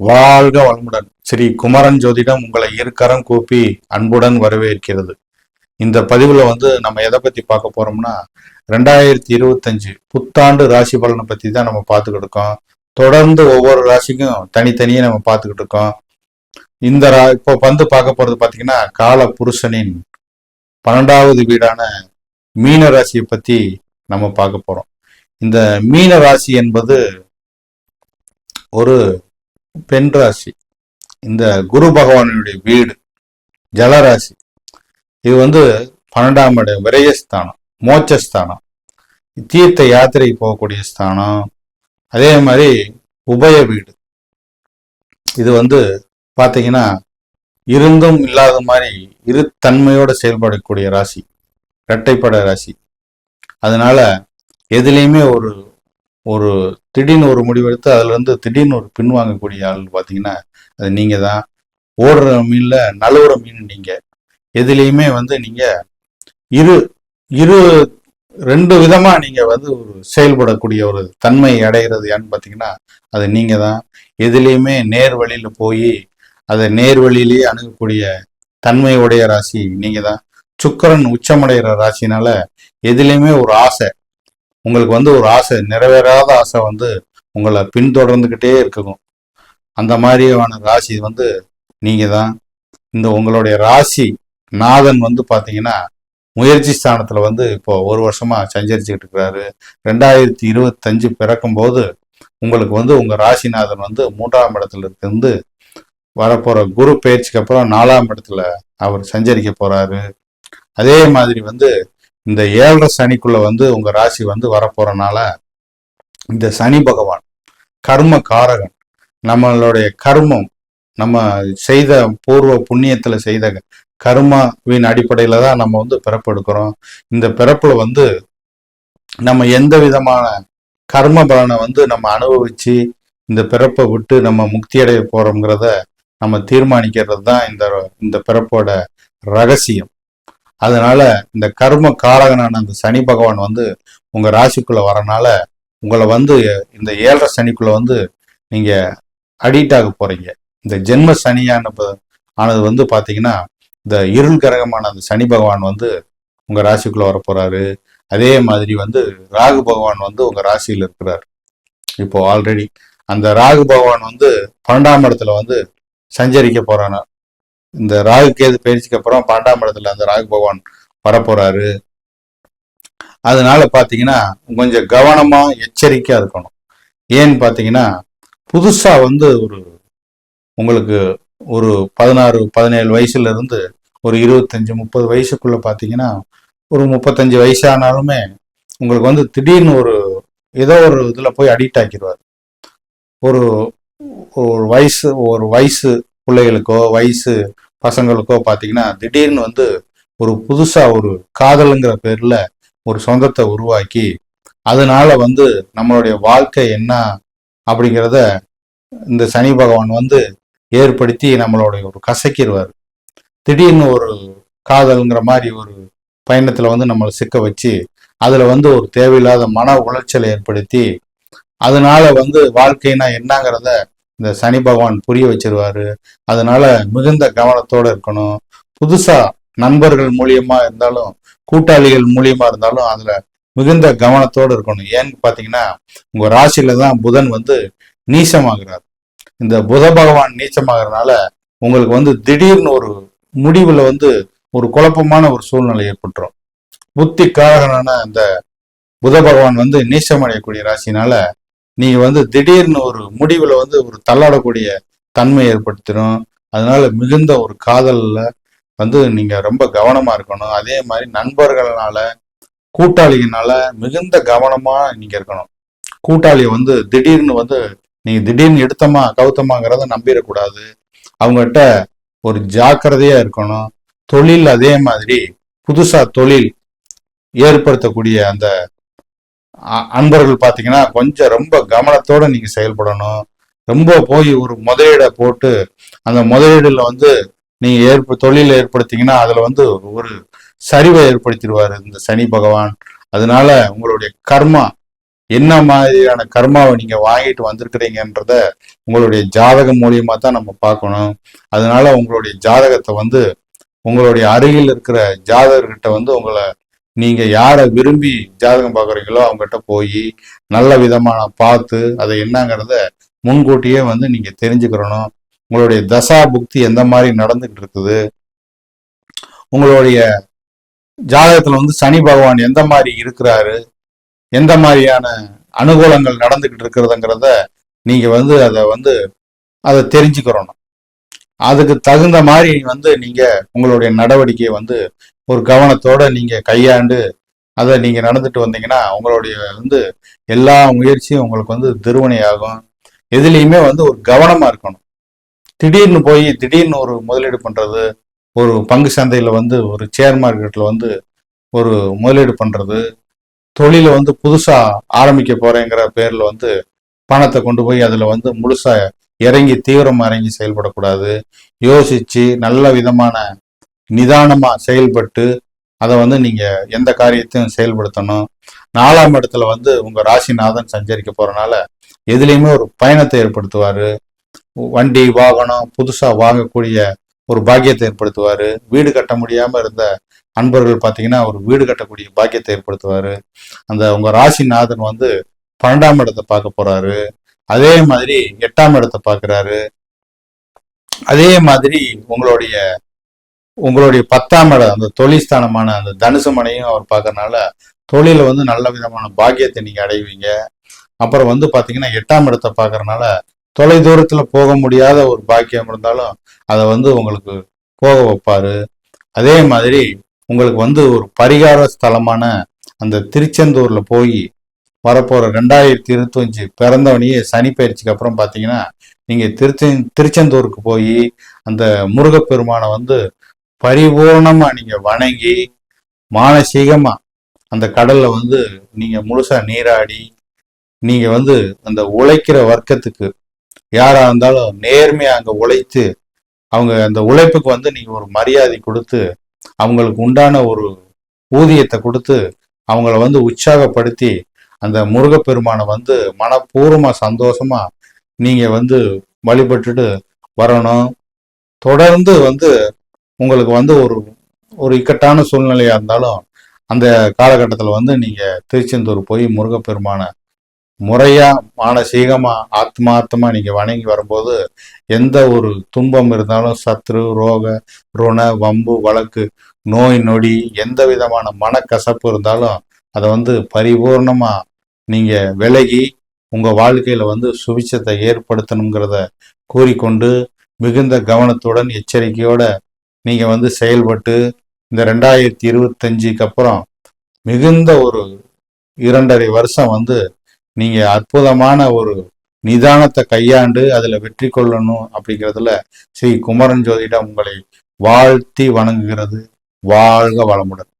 வாழ்க வளமுடன். ஸ்ரீ குமரன் ஜோதிடம் உங்களை இருக்கரம் கூப்பி அன்புடன் வரவேற்கிறது. இந்த பதிவுல வந்து நம்ம எதை பத்தி பார்க்க போறோம்னா ரெண்டாயிரத்தி இருபத்தஞ்சு புத்தாண்டு ராசி பலனை பத்தி தான் நம்ம பார்த்துக்கிட்டு இருக்கோம். தொடர்ந்து ஒவ்வொரு ராசிக்கும் தனித்தனியே நம்ம பார்த்துக்கிட்டு இருக்கோம். இந்த ரா இப்போ வந்து பார்க்க போறது பார்த்தீங்கன்னா கால புருஷனின் பன்னெண்டாவது வீடான மீன ராசியை பத்தி நம்ம பார்க்க போறோம். இந்த மீன ராசி என்பது ஒரு பெண் ராசி இந்த குரு பகவானுடைய வீடு ஜலராசி இது வந்து பன்னெண்டாம் இடம் விரயஸ்தானம் மோட்சஸ்தானம் தீர்த்த யாத்திரைக்கு போகக்கூடிய ஸ்தானம் அதே மாதிரி உபய வீடு. இது வந்து பார்த்தீங்கன்னா இருந்தும் இல்லாத மாதிரி இரு செயல்படக்கூடிய ராசி இரட்டைப்பட ராசி. அதனால எதுலேயுமே ஒரு ஒரு திடீர்னு ஒரு முடிவெடுத்து அதுலேருந்து திடீர்னு ஒரு பின்வாங்கக்கூடிய ஆள் பார்த்தீங்கன்னா அது நீங்கள் தான் ஓடுற மீனில் நழுவுற மீன் நீங்கள் எதுலேயுமே வந்து நீங்கள் இரு இரு ரெண்டு விதமாக நீங்கள் வந்து ஒரு செயல்படக்கூடிய ஒரு தன்மை அடைகிறது ஏன்னு பார்த்தீங்கன்னா அது நீங்கள் தான் எதுலேயுமே நேர் வழியில் போய் அதை நேர் வழியிலேயே அணுகக்கூடிய தன்மையுடைய ராசி நீங்கள் தான் சுக்கரன் உச்சமடைகிற ராசினால எதுலேயுமே ஒரு ஆசை உங்களுக்கு வந்து ஒரு ஆசை நிறைவேறாத ஆசை வந்து உங்களை பின்தொடர்ந்துக்கிட்டே இருக்கணும். அந்த மாதிரியான ராசி வந்து நீங்கள் தான் இந்த உங்களுடைய ராசி நாதன் வந்து பார்த்தீங்கன்னா முயற்சி ஸ்தானத்தில் வந்து இப்போ ஒரு வருஷமாக சஞ்சரிச்சுக்கிட்டு இருக்கிறாரு. ரெண்டாயிரத்தி இருபத்தஞ்சு பிறக்கும் போது உங்களுக்கு வந்து உங்கள் ராசிநாதன் வந்து மூன்றாம் இடத்துல இருந்து வரப்போகிற குரு பயிற்சிக்கு அப்புறம் நாலாம் இடத்துல அவர் சஞ்சரிக்க போகிறாரு அதே மாதிரி வந்து இந்த ஏழரை சனிக்குள்ள வந்து உங்க ராசி வந்து வரப்போறனால இந்த சனி பகவான் கர்ம காரகன் நம்மளுடைய கர்மம் நம்ம செய்த பூர்வ புண்ணியத்துல செய்த கர்மாவின் அடிப்படையில தான் நம்ம வந்து பிறப்பெடுக்கிறோம் இந்த பிறப்புல வந்து நம்ம எந்த விதமான கர்ம பலனை வந்து நம்ம அனுபவிச்சு இந்த பிறப்பை விட்டு நம்ம முக்தி அடைய போறோங்கிறத நம்ம தீர்மானிக்கிறது தான் இந்த இந்த பிறப்போட ரகசியம். அதனால இந்த கர்ம காரகனான அந்த சனி பகவான் வந்து உங்க ராசிக்குள்ள வரனால உங்களை வந்து இந்த ஏழரை சனிக்குள்ள வந்து நீங்க அடிக்ட் ஆக போறீங்க. இந்த ஜென்ம சனியான ஆனது வந்து பாத்தீங்கன்னா இந்த இருள் கரகமான அந்த சனி பகவான் வந்து உங்க ராசிக்குள்ள வர போறாரு அதே மாதிரி வந்து ராகு பகவான் வந்து உங்க ராசியில் இருக்கிறார். இப்போ ஆல்ரெடி அந்த ராகு பகவான் வந்து பன்னெண்டாம் இடத்துல வந்து சஞ்சரிக்க போறான இந்த ராகு கேது பயிற்சிக்கு அப்புறம் பன்னெண்டாம் இடத்துல அந்த ராகு பகவான் வரப்போறாரு. அதனால பாத்தீங்கன்னா கொஞ்சம் கவனமா எச்சரிக்கையா இருக்கணும். ஏன்னு பாத்தீங்கன்னா புதுசா வந்து ஒரு உங்களுக்கு ஒரு பதினாறு பதினேழு வயசுல இருந்து ஒரு இருபத்தஞ்சு முப்பது வயசுக்குள்ள பாத்தீங்கன்னா ஒரு முப்பத்தஞ்சு வயசானாலுமே உங்களுக்கு வந்து திடீர்னு ஒரு ஏதோ ஒரு இதுல போய் அடிக்ட் ஆக்கிடுவார் ஒரு ஒரு வயசு ஒரு வயசு பிள்ளைகளுக்கோ வயசு பசங்களுக்கோ பார்த்தீங்கன்னா திடீர்னு வந்து ஒரு புதுசாக ஒரு காதலுங்கிற பேரில் ஒரு சொந்தத்தை உருவாக்கி அதனால வந்து நம்மளுடைய வாழ்க்கை என்ன அப்படிங்கிறத இந்த சனி பகவான் வந்து ஏற்படுத்தி நம்மளுடைய ஒரு கசக்கிடுவார் திடீர்னு ஒரு காதல்ங்கிற மாதிரி ஒரு பயணத்தில் வந்து நம்மளை சிக்க வச்சு அதில் வந்து ஒரு தேவையில்லாத மன உளைச்சலை ஏற்படுத்தி அதனால வந்து வாழ்க்கைனா என்னங்கிறத இந்த சனி பகவான் புரிய வச்சிருவாரு. அதனால மிகுந்த கவனத்தோடு இருக்கணும். புதுசா நண்பர்கள் மூலியமா இருந்தாலும் கூட்டாளிகள் மூலியமா இருந்தாலும் அதுல மிகுந்த கவனத்தோடு இருக்கணும். ஏன்னு பாத்தீங்கன்னா உங்க ராசியில தான் புதன் வந்து நீச்சமாகிறார். இந்த புத பகவான் நீச்சமாகறதுனால உங்களுக்கு வந்து திடீர்னு ஒரு முடிவுல வந்து ஒரு குழப்பமான ஒரு சூழ்நிலை ஏற்பட்டுரும். புத்தி காரகனான இந்த புத பகவான் வந்து நீச்சமடையக்கூடிய ராசினால நீங்க வந்து திடீர்னு ஒரு முடிவுல வந்து ஒரு தள்ளாடக்கூடிய தன்மை ஏற்படுத்திடும் அதனால மிகுந்த ஒரு காதல்ல வந்து நீங்க ரொம்ப கவனமா இருக்கணும். அதே மாதிரி நண்பர்களால கூட்டாளிகளால மிகுந்த கவனமா நீங்க இருக்கணும். கூட்டாளியை வந்து திடீர்னு வந்து நீங்க திடீர்னு எடுத்தமா கவுத்தமாங்கிறத நம்பிடக்கூடாது அவங்ககிட்ட ஒரு ஜாக்கிரதையா இருக்கணும். தொழில் அதே மாதிரி புதுசா தொழில் ஏற்படுத்தக்கூடிய அந்த அன்பர்கள் பார்த்தீங்கன்னா கொஞ்சம் ரொம்ப கவனத்தோட நீங்கள் செயல்படணும். ரொம்ப போய் ஒரு முதலீடை போட்டு அந்த முதலீடுல வந்து நீங்க ஏற்ப தொழில் ஏற்படுத்திங்கன்னா அதுல வந்து ஒரு சரிவை ஏற்படுத்திடுவார் இந்த சனி பகவான். அதனால உங்களுடைய கர்மா என்ன மாதிரியான கர்மாவை நீங்க வாங்கிட்டு வந்திருக்கிறீங்கன்றத உங்களுடைய ஜாதகம் மூலியமா தான் நம்ம பார்க்கணும். அதனால உங்களுடைய ஜாதகத்தை வந்து உங்களுடைய அருகில் இருக்கிற ஜாதகர்கிட்ட வந்து உங்களை நீங்க யாரை விரும்பி ஜாதகம் பார்க்குறீங்களோ அவங்ககிட்ட போய் நல்ல விதமான பார்த்து அதை என்னங்கிறத முன்கூட்டியே வந்து நீங்க தெரிஞ்சுக்கிறணும். உங்களுடைய தசா புக்தி எந்த மாதிரி நடந்துகிட்டு இருக்குது? உங்களுடைய ஜாதகத்துல வந்து சனி பகவான் எந்த மாதிரி இருக்கிறாரு? எந்த மாதிரியான அனுகூலங்கள் நடந்துகிட்டு இருக்கிறதுங்கிறத நீங்க வந்து அதை வந்து அதை தெரிஞ்சுக்கிறணும். அதுக்கு தகுந்த மாதிரி வந்து நீங்க உங்களுடைய நடவடிக்கையை வந்து ஒரு கவனத்தோட நீங்க கையாண்டு அதை நீங்க நடந்துட்டு வந்தீங்கன்னா உங்களுடைய வந்து எல்லா முயற்சியும் உங்களுக்கு வந்து திருவனை ஆகும் எதுலேயுமே வந்து ஒரு கவனமா இருக்கணும். திடீர்னு போய் திடீர்னு ஒரு முதலீடு பண்றது ஒரு பங்கு சந்தையில வந்து ஒரு ஷேர் மார்க்கெட்ல வந்து ஒரு முதலீடு பண்றது தொழிலை வந்து புதுசா ஆரம்பிக்க போறேங்கிற பேர்ல வந்து பணத்தை கொண்டு போய் அதுல வந்து முழுசா இறங்கி தீவிரமா இறங்கி செயல்படக்கூடாது. யோசிச்சு நல்ல விதமான நிதானமா செயல்பட்டு அதை வந்து நீங்க எந்த காரியத்தையும் செயல்படுத்தணும். நாலாம் இடத்துல வந்து உங்க ராசிநாதன் சஞ்சரிக்க போறனால எதுலேயுமே ஒரு பயணத்தை ஏற்படுத்துவாரு. வண்டி வாகனம் புதுசா வாங்கக்கூடிய ஒரு பாக்கியத்தை ஏற்படுத்துவாரு. வீடு கட்ட முடியாம இருந்த அன்பர்கள் பார்த்தீங்கன்னா ஒரு வீடு கட்டக்கூடிய பாக்கியத்தை ஏற்படுத்துவாரு. அந்த உங்க ராசிநாதன் வந்து பன்னெண்டாம் இடத்தை பார்க்க போறாரு. அதே மாதிரி எட்டாம் இடத்தை பார்க்கறாரு. அதே மாதிரி உங்களுடைய உங்களுடைய பத்தாம் இடம் அந்த தொழில்ஸ்தானமான அந்த தனுசு மனையும் அவர் பார்க்கறனால தொழில வந்து நல்ல விதமான பாக்கியத்தை நீங்க அடைவீங்க. அப்புறம் வந்து பாத்தீங்கன்னா எட்டாம் இடத்தை பார்க்கறனால தொலை தூரத்துல போக முடியாத ஒரு பாக்கியம் இருந்தாலும் அதை வந்து உங்களுக்கு போக வைப்பாரு. அதே மாதிரி உங்களுக்கு வந்து ஒரு பரிகார ஸ்தலமான அந்த திருச்செந்தூர்ல போய் வரப்போற ரெண்டாயிரத்தி இருபத்தஞ்சு பிறந்தவனையே சனி பயிற்சிக்கு அப்புறம் பாத்தீங்கன்னா நீங்க திருச்செந்தூருக்கு போய் அந்த முருகப்பெருமானை வந்து பரிபூர்ணமா நீங்க வணங்கி மானசீகமா அந்த கடல்ல வந்து நீங்க முழுசா நீராடி நீங்க வந்து அந்த உழைக்கிற வர்க்கத்துக்கு யாரா இருந்தாலும் நேர்மையா அங்க உழைத்து அவங்க அந்த உழைப்புக்கு வந்து நீங்க ஒரு மரியாதை கொடுத்து அவங்களுக்கு உண்டான ஒரு ஊதியத்தை கொடுத்து அவங்கள வந்து உற்சாகப்படுத்தி அந்த முருகப்பெருமானை வந்து மனப்பூர்வமா சந்தோஷமா நீங்க வந்து வழிபட்டுட்டு வரணும். தொடர்ந்து வந்து உங்களுக்கு வந்து ஒரு ஒரு இக்கட்டான சூழ்நிலையாக இருந்தாலும் அந்த காலகட்டத்தில் வந்து நீங்கள் திருச்செந்தூர் போய் முருகப்பெருமானை முறையாக மானசீகமாக ஆத்மாத்தமாக நீங்கள் வணங்கி வரும்போது எந்த ஒரு துன்பம் இருந்தாலும் சத்ரு ரோக ருண வம்பு வழக்கு நோய் நொடி எந்த விதமான மனக்கசப்பு இருந்தாலும் அதை வந்து பரிபூர்ணமாக நீங்கள் விலகி உங்கள் வாழ்க்கையில் வந்து சுவிச்சத்தை ஏற்படுத்தணுங்கிறத கூறிக்கொண்டு மிகுந்த கவனத்துடன் எச்சரிக்கையோட நீங்கள் வந்து செயல்பட்டு இந்த ரெண்டாயிரத்தி இருபத்தஞ்சுக்கு அப்புறம் மிகுந்த ஒரு இரண்டரை வருஷம் வந்து நீங்கள் அற்புதமான ஒரு நிதானத்தை கையாண்டு அதில் வெற்றி கொள்ளணும் அப்படிங்கிறதுல ஸ்ரீ குமரன் ஜோதிடம் உங்களை வாழ்த்தி வணங்குகிறது. வாழ்க வளமுடன்.